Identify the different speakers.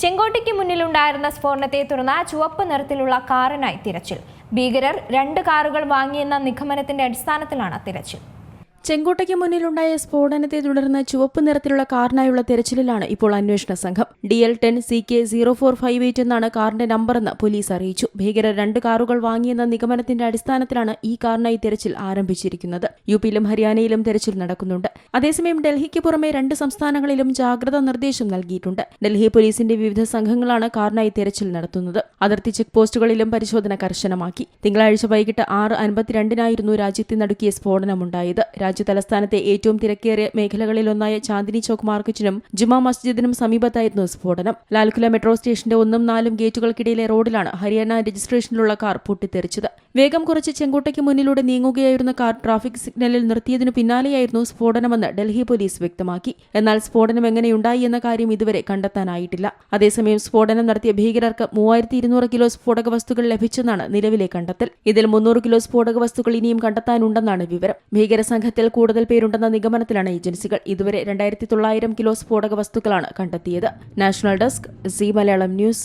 Speaker 1: ചെങ്കോട്ടയ്ക്ക് മുന്നിലുണ്ടായിരുന്ന സ്ഫോടനത്തെ തുടർന്ന് ചുവപ്പ് നിറത്തിലുള്ള കാറിനായി തിരച്ചിൽ. ഭീകരർ രണ്ട് കാറുകൾ വാങ്ങിയെന്ന നിഗമനത്തിന്റെ അടിസ്ഥാനത്തിലാണ് തിരച്ചിൽ.
Speaker 2: ചെങ്കോട്ടയ്ക്ക് മുന്നിലുണ്ടായ സ്ഫോടനത്തെ തുടർന്ന് ചുവപ്പ് നിറത്തിലുള്ള കാറിനായുള്ള തെരച്ചിലിലാണ് ഇപ്പോൾ അന്വേഷണ സംഘം. D L ten C K zero four five eight എന്നാണ് കാറിന്റെ നമ്പറെന്ന് പോലീസ് അറിയിച്ചു. ഭീകരർ രണ്ട് കാറുകൾ വാങ്ങിയെന്ന നിഗമനത്തിന്റെ അടിസ്ഥാനത്തിലാണ് ഈ കാറിനായി തെരച്ചിൽ ആരംഭിച്ചിരിക്കുന്നത്. യുപിയിലും ഹരിയാനയിലും തെരച്ചിൽ നടക്കുന്നുണ്ട്. അതേസമയം ഡൽഹിക്ക് പുറമെ രണ്ട് സംസ്ഥാനങ്ങളിലും ജാഗ്രതാ നിർദ്ദേശം നൽകിയിട്ടുണ്ട്. ഡൽഹി പോലീസിന്റെ വിവിധ സംഘങ്ങളാണ് കാറിനായി തെരച്ചിൽ നടത്തുന്നത്. അതിർത്തി ചെക്ക് പോസ്റ്റുകളിലും പരിശോധന കർശനമാക്കി. തിങ്കളാഴ്ച വൈകിട്ട് ആറ് അൻപത്തിരണ്ടിനായിരുന്നു രാജ്യത്തെ നടുക്കിയ സ്ഫോടനമുണ്ടായത്. രാജ്യ തലസ്ഥാനത്തെ ഏറ്റവും തിരക്കേറിയ മേഖലകളിലൊന്നായ ചാന്ദിനി ചോക്ക് മാർക്കറ്റിനും ജുമാ മസ്ജിദിനും സമീപത്തായിരുന്നു സ്ഫോടനം. ലാൽകുല മെട്രോ സ്റ്റേഷന്റെ ഒന്നും നാലും ഗേറ്റുകൾക്കിടയിലെ റോഡിലാണ് ഹരിയാന രജിസ്ട്രേഷനിലുള്ള കാർ പൊട്ടിത്തെറിച്ചത്. വേഗം കുറച്ച് ചെങ്കോട്ടയ്ക്ക് മുന്നിലൂടെ നീങ്ങുകയായിരുന്ന കാർ ട്രാഫിക് സിഗ്നലിൽ നിർത്തിയതിനു പിന്നാലെയായിരുന്നു സ്ഫോടനമെന്ന് ഡൽഹി പോലീസ് വ്യക്തമാക്കി. എന്നാൽ സ്ഫോടനം എങ്ങനെയുണ്ടായി എന്ന കാര്യം ഇതുവരെ കണ്ടെത്താനായിട്ടില്ല. അതേസമയം സ്ഫോടനം നടത്തിയ ഭീകരർക്ക് മൂവായിരത്തി ഇരുന്നൂറ് കിലോ സ്ഫോടക വസ്തുക്കൾ ലഭിച്ചെന്നാണ് നിലവിലെ കണ്ടെത്തൽ. ഇതിൽ മുന്നൂറ് കിലോ സ്ഫോടക വസ്തുക്കൾ ഇനിയും കണ്ടെത്താനുണ്ടെന്നാണ് വിവരം. ഭീകര സംഘത്തിൽ കൂടുതൽ പേരുണ്ടെന്ന നിഗമനത്തിലാണ് ഏജൻസികൾ ഇതുവരെ രണ്ടായിരത്തി തൊള്ളായിരം കിലോ സ്ഫോടക വസ്തുക്കളാണ് കണ്ടെത്തിയത്. National desk C Malayalam news